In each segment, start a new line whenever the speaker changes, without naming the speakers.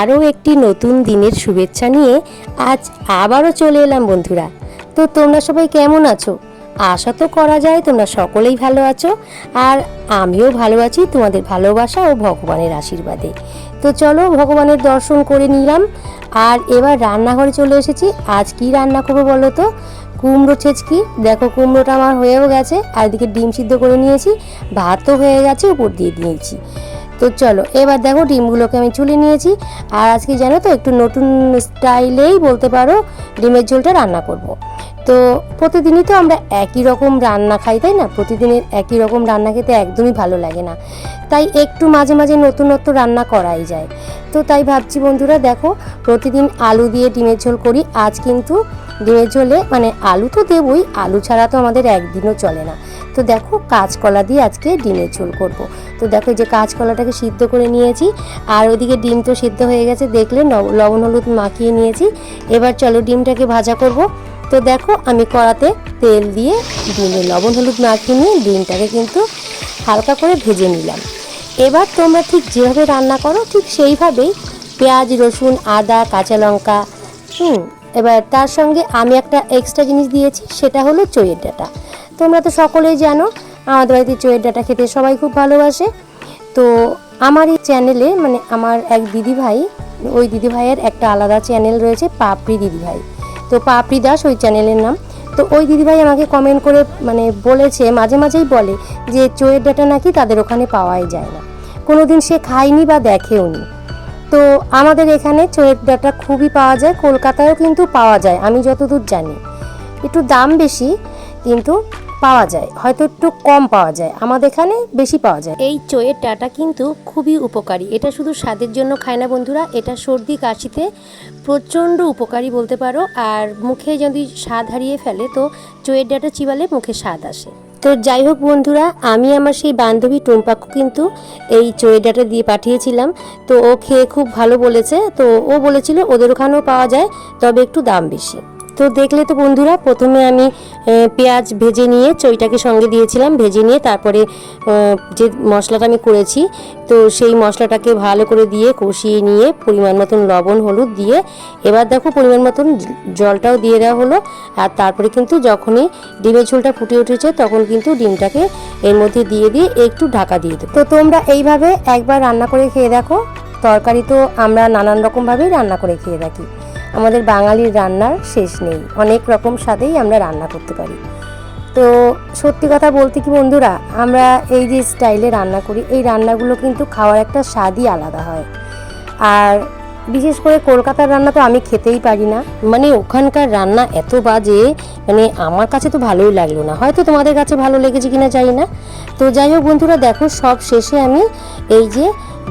আরও একটি নতুন দিনের শুভেচ্ছা নিয়ে আজ আবারও চলে এলাম বন্ধুরা। তো তোমরা সবাই কেমন আছো? আশা তো করা যায় তোমরা সকলেই ভালো আছো আর আমিও ভালো আছি তোমাদের ভালোবাসা ও ভগবানের আশীর্বাদে। তো চলো ভগবানের দর্শন করে নিলাম আর এবার রান্নাঘরে চলে এসেছি। আজ কি রান্না করব বলো তো? কুমড়ো ছেচকি। দেখো কুমড়োটা আমার হয়েও গেছে আর এদিকে ডিম সিদ্ধ করে নিয়েছি। ভাতও হয়ে গেছে, উপর দিয়ে দিয়েছি। তো চলো, এবার দেখো ডিমগুলোকে আমি চুলে নিয়েছি। আর আজকে জানো তো, একটু নতুন স্টাইলেই বলতে পারো, ডিমের ঝোলটা রান্না করব। তো প্রতিদিনই তো আমরা একই রকম রান্না খাই, তাই না? প্রতিদিনের একই রকম রান্না খেতে একদমই ভালো লাগে না। তাই একটু মাঝে মাঝে নতুনত্ব রান্না করাই যায়। তো তাই ভাবছি বন্ধুরা, দেখো, প্রতিদিন আলু দিয়ে ডিমের ঝোল করি। আজ কিন্তু ডিমের ঝোলে মানে আলু তো দেবই, আলু ছাড়া তো আমাদের একদিনও চলে না তো দেখো কাঁচকলা দিয়ে আজকে ডিমের ঝোল করব। তো দেখো যে কাঁচকলাটাকে সিদ্ধ করে নিয়েছি, আর ওদিকে ডিম তো সিদ্ধ হয়ে গেছে, দেখলে লবণ হলুদ মাখিয়ে নিয়েছি এবার চলো ডিমটাকে ভাজা করব। তো দেখো আমি কড়াতে তেল দিয়ে ডিমে লবণ হলুদ মাখিয়ে নিয়ে ডিমটাকে কিন্তু হালকা করে ভেজে নিলাম এবার তোমরা ঠিক যেভাবে রান্না করো, ঠিক সেইভাবেই পেঁয়াজ, রসুন, আদা, কাঁচা লঙ্কা, হুম এবার তার সঙ্গে আমি একটা এক্সট্রা জিনিস দিয়েছি, সেটা হলো চইয়ের ডাটা। তোমরা তো সকলেই জানো, আমাদের বাড়িতে চইয়ের ডাটা খেতে সবাই খুব ভালোবাসে। তো আমার এই চ্যানেলে মানে আমার এক দিদি ভাই ওই দিদি ভাইয়ের একটা আলাদা চ্যানেল রয়েছে, পাপড়ি দিদি ভাই তো পাপড়ি দাস ওই চ্যানেলের নাম। তো ওই দিদিভাই আমাকে কমেন্ট করে মানে বলেছে, মাঝে মাঝেই বলে যে, চোয়ের ডাটা নাকি তাদের ওখানে পাওয়াই যায় না। কোনোদিন সে খায়নি বা দেখেও নি তো আমাদের এখানে চোয়ের ডাটা খুবই পাওয়া যায়, কলকাতায়ও কিন্তু পাওয়া যায়, আমি যতদূর জানি। একটু দাম বেশি, কিন্তু পাওয়া যায়, হয়তো একটু কম পাওয়া যায়, আমাদের এখানে বেশি পাওয়া যায়। এই চোয়ের ডাটা কিন্তু খুবই উপকারী, এটা শুধু স্বাদের জন্য খায় না বন্ধুরা, এটা সর্দি কাশিতে প্রচণ্ড উপকারী বলতে পারো, আর মুখে যদি স্বাদ হারিয়ে ফেলে, তো চোয়ের ডাটা চিবালে মুখে স্বাদ আসে। তো যাই হোক বন্ধুরা, আমি আমার সেই বান্ধবী টুম্পাকু কিন্তু এই চোয়ের দিয়ে পাঠিয়েছিলাম। তো ও খেয়ে খুব ভালো বলেছে। তো ও বলেছিল ওদের ওখানেও পাওয়া যায়, তবে একটু দাম বেশি। তো দেখলে তো বন্ধুরা, প্রথমে আমি পেঁয়াজ ভেজে নিয়ে চইটাকে সঙ্গে দিয়েছিলাম, ভেজে নিয়ে তারপরে যে মশলাটা আমি করেছি, তো সেই মশলাটাকে ভালো করে দিয়ে কষিয়ে নিয়ে পরিমাণ মতন লবণ, হলুদ দিয়ে, এবার দেখো পরিমাণ মতন জলটাও দিয়ে দেওয়া হলো, আর তারপরে কিন্তু যখনই ডিমের ঝোলটা ফুটে উঠেছে, তখন কিন্তু ডিমটাকে এর মধ্যে দিয়ে দিয়ে একটু ঢাকা দিয়ে দেবো। তো তোমরা এইভাবে একবার রান্না করে খেয়ে দেখো, তরকারি তো আমরা নানান রকমভাবেই রান্না করে খেয়ে থাকি। আমাদের বাঙালির রান্নার শেষ নেই। অনেক রকম স্বাদেই আমরা রান্না করতে পারি। তো সত্যি কথা বলতে কি বন্ধুরা, আমরা এই যে স্টাইলে রান্না করি, এই রান্নাগুলো কিন্তু খাওয়ার একটা স্বাদই আলাদা হয়। আর বিশেষ করে কলকাতার রান্না তো আমি খেতেই পারি না। মানে ওখানকার রান্না এত বাজে মানে আমার কাছে তো ভালোই লাগল না। হয়তো তোমাদের কাছে ভালো লেগেছে কিনা জানি না। তো যাই হোক বন্ধুরা, দেখো সব শেষে আমি এই যে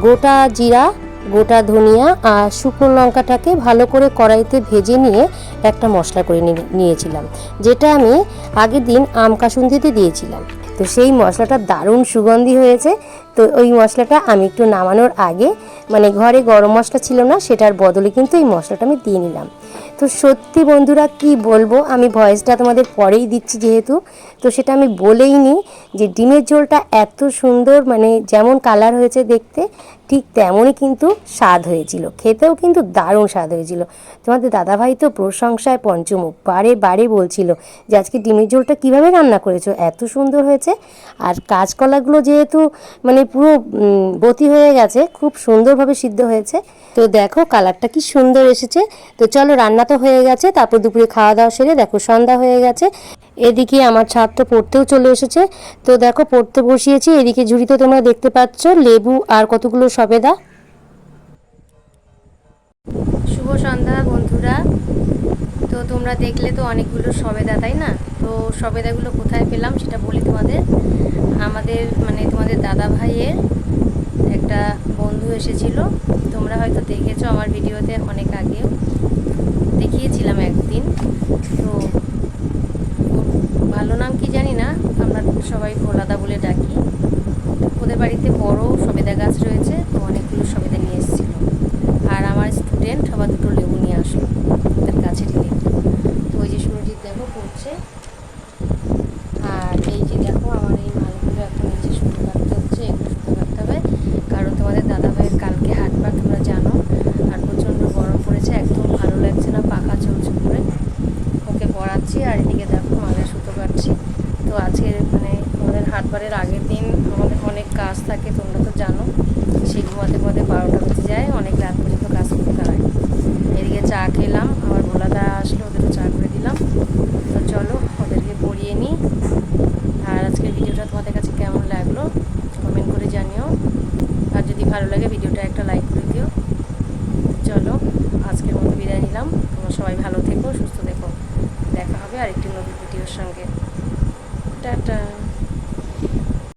গোটা জিরা গোটা ধনিয়া আর শুকনো লঙ্কাটাকে ভালো করে কড়াইতে ভেজে নিয়ে একটা মশলা করে নিয়ে- নিয়েছিলাম, যেটা আমি আগের দিন আম কাসুন্দিতে দিয়েছিলাম। তো সেই মশলাটা দারুণ সুগন্ধি হয়েছে। তো ওই মশলাটা আমি একটু নামানোর আগে মানে ঘরে গরম মশলা ছিল না, সেটার বদলে কিন্তু এই মশলাটা আমি দিয়ে নিলাম। তো সত্যি বন্ধুরা কি বলব? আমি ভয়েসটা তোমাদের পরেই দিচ্ছি যেহেতু। তো সেটা আমি বলেই নি যে ডিমের ঝোলটা এত সুন্দর মানে যেমন কালার হয়েছে দেখতে, ঠিক তেমনই কিন্তু স্বাদ হয়েছিল। খেতেও কিন্তু দারুণ স্বাদ হয়েছিল। তোমাদের দাদাভাই তো প্রশংসায় পঞ্চমুখ। বারে বারে বলছিল যে আজকে ডিমের ঝোলটা কীভাবে রান্না করেছ? এত সুন্দর হয়েছে। আর কাঁচকলাগুলো যেহেতু মানে পুরো বতি হয়ে গেছে, খুব সুন্দরভাবে সিদ্ধ হয়েছে। তো দেখো কালারটা কি সুন্দর এসেছে। তো চলো রান্না তো হয়ে গেছে, তারপর দুপুরে খাওয়া দাওয়া সেরে দেখো সন্ধ্যা হয়ে গেছে। এদিকে আমার ছাত্র পড়তেও চলে এসেছে। তো দেখো পড়তে বসিয়েছি, এদিকে ঝুড়িতে তোমরা দেখতে পাচ্ছ, লেবু আর কতগুলো সবেদা। শুভ সন্ধ্যা বন্ধুরা। তো তোমরা দেখলে তো অনেকগুলো সবেদা, তাই না? তো সবেদাগুলো কোথায় পেলাম সেটা বলি তোমাদের। আমাদের মানে তোমাদের দাদা ভাইয়ের একটা বন্ধু এসেছিল। তোমরা হয়তো দেখেছ আমার ভিডিওতে অনেক আগেও। দেখিয়েছিলাম একদিন। তো ভালো নাম কি জানি না, আমরা সবাই ভোলাদা বলে ডাকি। ওদের বাড়িতে বড় সবেদা গাছ রয়েছে, তো অনেকগুলো সবেদা নিয়ে এসেছিল। তো আজকের মানে আমাদের হাটবারের আগের দিন আমাদের অনেক কাজ থাকে, তোমরা তো জানো। সেই ঘুমাতে ঘুমাতে বারোটা বেজে যায়, অনেক রাত পর্যন্ত কাজ করতে হয়। এদিকে চা খেলাম, আমার ভোলাদা আসলো ওদেরও চা করে দিলাম। তো চলো, ওদেরকে পড়িয়ে নিই। আর আজকের ভিডিওটা তোমাদের কাছে কেমন লাগল কমেন্ট করে জানিও। আর যদি ভালো লাগে, ভিডিওটা একটা লাইক করে দিও। চলো, আজকের মতো বিদায় নিলাম। তোমরা সবাই ভালো থেকো, সুস্থ থেকো। দেখা হবে আর একটি নতুন ভিডিওর সঙ্গে।